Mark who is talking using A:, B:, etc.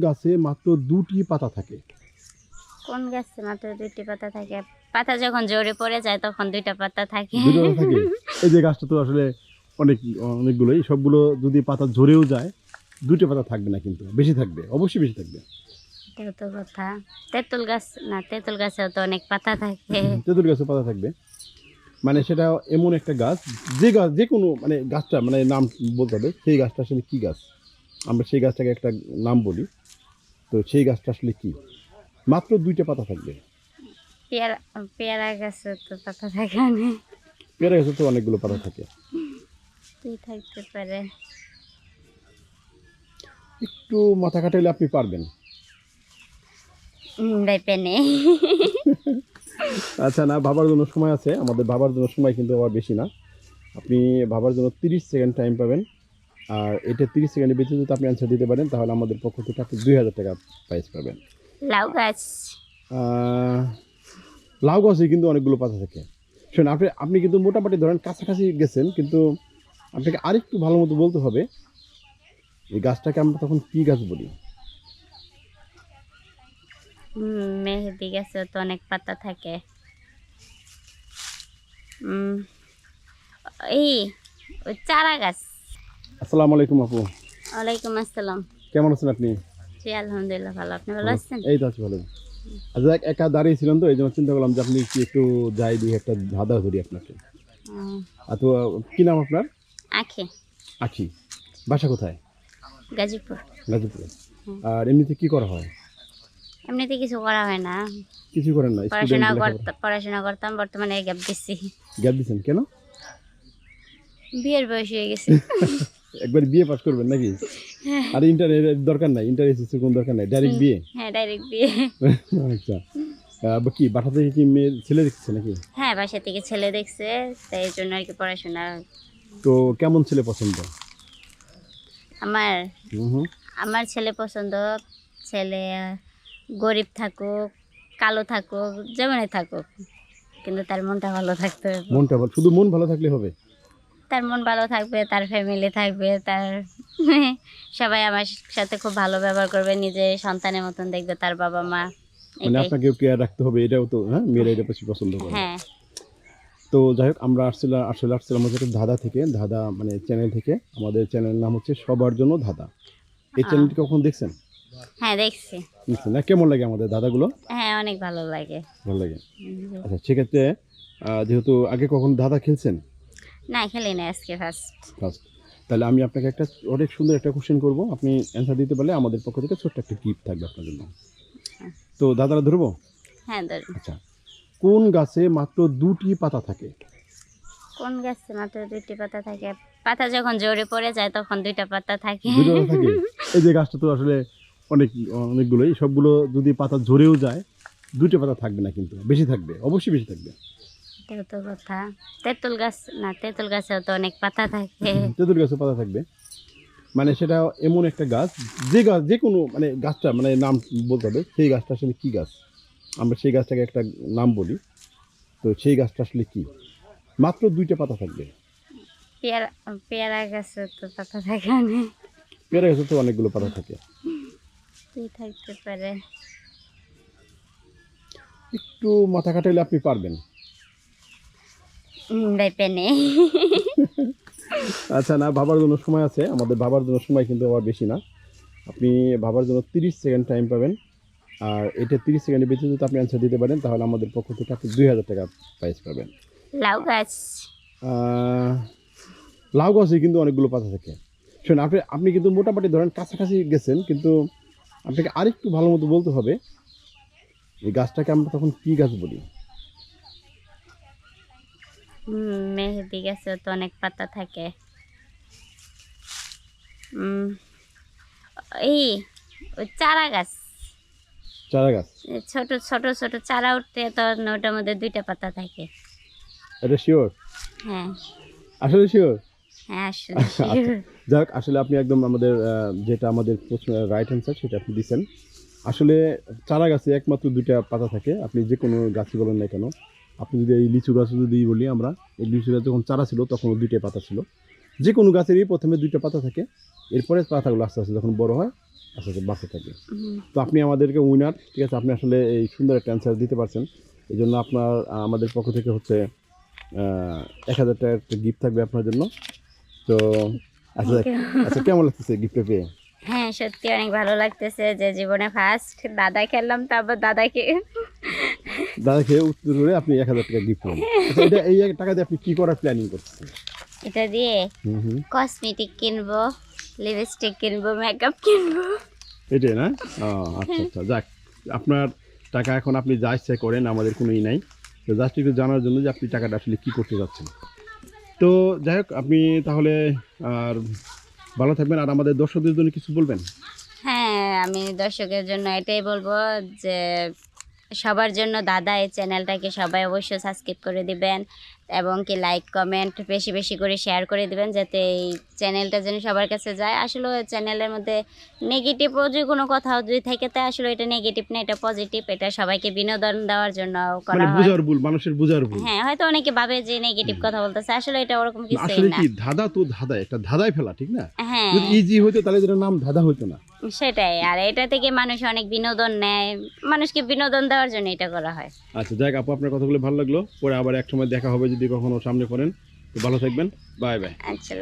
A: গাছে মাত্র দুটি পাতা থাকে?
B: কোন গাছে মাত্র দুইটি পাতা থাকে? পাতা যখন জোরে পড়ে যায় তখন দুইটা পাতা থাকে।
A: দুটো থাকে। এই যে গাছটা তো আসলে অনেক অনেকগুলোই সবগুলো যদি পাতা ঝরেও যায় দুটো পাতা থাকবে না কিন্তু বেশি থাকবে অবশ্যই বেশি থাকবে।
B: তো কথা। তেঁতুল গাছ না তেঁতুল গাছেও তো অনেক পাতা থাকে।
A: তেঁতুল গাছে পাতা থাকবে। মানে সেটা এমন একটা গাছ যে গাছ যে কোনো মানে গাছটা মানে নাম বলতে হবে সেই গাছটা আসলে কী গাছ? আমরা সেই গাছটাকে একটা নাম বলি। তো সেই গাছটা আসলে কি? মাত্র দুইটা পাতা থাকবে।
B: পেয়ারা পেয়ারা গাছে তো পাতা থাকে অনেক।
A: পেয়ারা গাছে তো অনেকগুলো পাতা থাকে।
B: তুই থাকতে পারে।
A: একটু মাথা কাটাইলে আপনি পারবেন। আচ্ছা না ভাবার জন্য সময় আছে। আমাদের ভাবার জন্য সময় কিন্তু আবার বেশি না। আপনি ভাবার জন্য তিরিশ সেকেন্ড টাইম পাবেন। আর এটা তিরিশ সেকেন্ডের ভিতরে যদি আপনি অ্যান্সার দিতে পারেন তাহলে আমাদের পক্ষ থেকে আপনি দুই হাজার টাকা প্রাইজ পাবেন।
B: লাউ গাছ।
A: লাউ গাছে কিন্তু অনেকগুলো পাতা থাকে। শোন আপনি আপনি কিন্তু মোটামুটি ধরেন কাছাকাছি গেছেন কিন্তু আপনাকে আরেকটু ভালো মতো বলতে হবে এই গাছটাকে আমরা তখন কী গাছ বলি?
B: মেহেদি গাছেও তো অনেক পাতা থাকে। এই চারা গাছ।
A: আসসালামু আলাইকুম আপু।
B: ওয়ালাইকুম আসসালাম।
A: কেমন আছেন আপনি?
B: জি আলহামদুলিল্লাহ ভালো। আপনি ভালো আছেন?
A: এই তো আছি ভালো। আচ্ছা এক- একা দাঁড়িয়ে ছিলেন তো এই জন্য চিন্তা করলাম যে আপনি কি একটু যাই দিই একটা ধাঁধা ধরি আপনাকে। আর তো কি নাম আপনার?
B: আখে।
A: আখি। বাসা কোথায়?
B: গাজীপুর।
A: গাজীপুর। আর এমনিতে কি করা হয়?
B: এমনিতে কিছু করা হয় না।
A: কিছু করেন না
B: পড়াশোনা করতাম পড়াশোনা করতাম বর্তমানে গ্যাপ দিচ্ছি।
A: গ্যাপ দিচ্ছেন কেন?
B: বিয়ের বয়স হয়ে গেছে।
A: একবার বিয়ে পাস করবেন নাকি? আর ইন্টার দরকার নাই ইন্টার এসএসসি কোনো দরকার নাই ডাইরেক্ট বিয়ে?
B: হ্যাঁ ডাইরেক্ট বিয়ে।
A: আচ্ছা। আহ, বা কি বাসা থেকে কি মেয়ে ছেলে দেখছে নাকি?
B: হ্যাঁ বাসা থেকে ছেলে দেখছে তাই এই জন্য আর কি পড়াশোনা।
A: তো কেমন ছেলে পছন্দ?
B: আমার আমার ছেলে পছন্দ ছেলে গরিব থাকুক কালো থাকুক যেমনই থাকুক কিন্তু তার মনটা ভালো থাকতে হবে।
A: মনটা ভালো শুধু মন ভালো থাকলে হবে?
B: তার মন ভালো থাকবে তার ফ্যামিলি থাকবে তার সবাই আমার সাথে খুব ভালো ব্যবহার করবে নিজে সন্তানের মতন দেখবে তার বাবা মা
A: মানে আপনাকেও কেয়ার রাখতে হবে এটাও তো হ্যাঁ? মেয়েরা এটা বেশি পছন্দ করে।
B: হ্যাঁ।
A: তো যাই হোক আমরা আসছিলাম আসলে আসছিলাম হচ্ছে ধাঁধা থেকে ধাঁধা মানে চ্যানেল থেকে আমাদের চ্যানেলের নাম হচ্ছে সবার জন্য ধাঁধা এই। চ্যানেলটি কখন দেখছেন?
B: হ্যাঁ দেখছি।
A: দেখছেন না? কেমন লাগে আমাদের ধাঁধাগুলো
B: হ্যাঁ অনেক ভালো লাগে।
A: ভালো লাগে। আচ্ছা সেক্ষেত্রে যেহেতু আগে কখন ধাঁধা খেলছেন?
B: না খেলি না আজকে ফার্স্ট
A: ফার্স্ট তাহলে আমি আপনাকে একটা অনেক সুন্দর একটা কোশ্চেন করব। আপনি অ্যান্সার দিতে পারলে আমাদের পক্ষ থেকে ছোট্ট একটা গিফট থাকবে আপনার জন্য। তো দাদারা ধরবো?
B: হ্যাঁ ধরুন
A: আচ্ছা। কোন গাছে মাত্র দুটি পাতা থাকে?
B: কোন গাছে মাত্র দুইটি পাতা থাকে? পাতা যখন জোরে পড়ে যায় তখন দুইটা পাতা থাকে।
A: দুটো পাতা থাকে? এই যে গাছটা তো আসলে অনেক অনেকগুলোই। সবগুলো যদি পাতা ঝরেও যায় দুটো পাতা থাকবে না কিন্তু। বেশি থাকবে অবশ্যই বেশি থাকবে।
B: তো কথা। তেঁতুল গাছ না তেঁতুল গাছেও তো অনেক পাতা থাকে।
A: তেঁতুল গাছে পাতা থাকবে। মানে সেটা এমন একটা গাছ যে গাছ যে কোনো মানে গাছটা মানে নাম বলতে হবে সেই গাছটা আসলে কি গাছ? আমরা সেই গাছটাকে একটা নাম বলি। তো সেই গাছটা আসলে কি? মাত্র দুইটা পাতা থাকবে।
B: পেয়ারা পেয়ারা গাছে তো পাতা থাকে অনেক।
A: পেয়ারা গাছে তো অনেকগুলো পাতা থাকে।
B: থাকতে পারে?
A: একটু মাথা কাটাইলে আপনি পারবেন। আচ্ছা না ভাবার জন্য সময় আছে। আমাদের ভাবার জন্য সময় কিন্তু আবার বেশি না। আপনি ভাবার জন্য তিরিশ সেকেন্ড টাইম পাবেন। আর এটা তিরিশ সেকেন্ডের ভিতরে যদি আপনি অ্যান্সার দিতে পারেন তাহলে আমাদের পক্ষ থেকে আপনি দুই হাজার টাকা প্রাইজ পাবেন।
B: লাউ গাছ।
A: লাউ গাছে কিন্তু অনেকগুলো পাতা থাকে। শোন আপনি আপনি কিন্তু মোটামুটি ধরেন কাছাকাছি গেছেন কিন্তু আপনাকে আরেকটু ভালো মতো বলতে হবে এই গাছটাকে আমরা তখন কী গাছ বলি?
B: মেহেদি গাছেও তো অনেক পাতা থাকে। এই ওই চারা গাছ।
A: চারা গাছ?
B: ছোট ছোট ছোট চারা উঠতে তো ওটার মধ্যে দুইটা পাতা থাকে।
A: এটা শিওর
B: হ্যাঁ।
A: আসলে শিওর
B: হ্যাঁ আসলে
A: আচ্ছা। যাক আসলে আপনি একদম আমাদের যেটা আমাদের প্রশ্নের রাইট অ্যান্সার সেটা আপনি দিচ্ছেন আসলে চারা গাছে একমাত্র দুইটা পাতা থাকে। আপনি যে কোনো গাছই বলেন না কেন। আপনি যদি এই লিচু গাছ যদি বলি আমরা এই লিচু গাছ যখন চারা ছিল তখন দুইটা পাতা ছিল। যে কোনো গাছেরই প্রথমে দুইটা পাতা থাকে এরপরে পাতাগুলো আস্তে আস্তে যখন বড় হয় আস্তে আস্তে বাসে থাকে। তো আপনি আমাদেরকে উইনার ঠিক আছে আপনি আসলে এই সুন্দর একটা অ্যান্সার দিতে পারছেন। এই জন্য আপনার আমাদের পক্ষ থেকে হচ্ছে এক হাজার টাকার একটা গিফট থাকবে আপনার জন্য। তো আচ্ছা আচ্ছা কেমন লাগতেছে গিফটটা পেয়ে?
B: হ্যাঁ সত্যি অনেক ভালো লাগতেছে যে জীবনে ফার্স্ট দাদা খেললাম তারপর দাদাকে
A: দাদাকে উত্তর করে আপনি এক হাজার টাকা গিফট পাবেন আচ্ছা এটা এই টাকা দিয়ে আপনি কি করার প্ল্যানিং করছেন?
B: এটা দিয়ে কসমেটিক কিনবো লিপস্টিক কিনবো মেকআপ কিনবো।
A: এটাই না? ও, আচ্ছা আচ্ছা। যাক আপনার টাকা এখন আপনি যা ইচ্ছা করেন আমাদের কোনো ই নাই। তো জাস্ট একটু জানার জন্য যে আপনি টাকাটা আসলে কী করতে যাচ্ছেন। তো যাই হোক আপনি তাহলে আর ভালো থাকবেন। আর আমাদের দর্শকদের জন্য কিছু বলবেন?
B: হ্যাঁ আমি দর্শকের জন্য এটাই বলব যে সবার জন্য দাদা এই চ্যানেলটাকে সবাই অবশ্যই সাবস্ক্রাইব করে দিবেন এবং কি লাইক কমেন্ট বেশি বেশি করে শেয়ার করে দিবেন যাতে এই চ্যানেলটা যেন সবার কাছে যায়। আসলে চ্যানেলের মধ্যে নেগেটিভও যদি কোনো কথা যদি থেকে তাই আসলে এটা নেগেটিভ না এটা পজিটিভ এটা সবাইকে বিনোদন দেওয়ার জন্য
A: মানে
B: করা হয়।
A: বুঝার ভুল মানুষের বুঝার ভুল।
B: হ্যাঁ হয়তো অনেকে ভাবে যে নেগেটিভ কথা বলতেছে। আসলে এটা ওরকম
A: না,
B: কিছুই
A: আসলে
B: না।
A: কি ধাঁধা তো ধাঁধা একটা ধাঁধায় ফেলা ঠিক না?
B: হ্যাঁ।
A: যদি ইজি হতো তাহলে এটার নাম ধাঁধা হতো না।
B: সেটাই আর এটা থেকে মানুষ অনেক বিনোদন নেয়। মানুষকে বিনোদন দেওয়ার জন্য এটা করা হয়।
A: আচ্ছা যাক আপু আপনার কথাগুলো ভালো লাগল। পরে আবার এক সময় দেখা হবে যদি কখনো সামনে করেন। তো ভালো থাকবেন। Bye bye.
B: আচ্ছা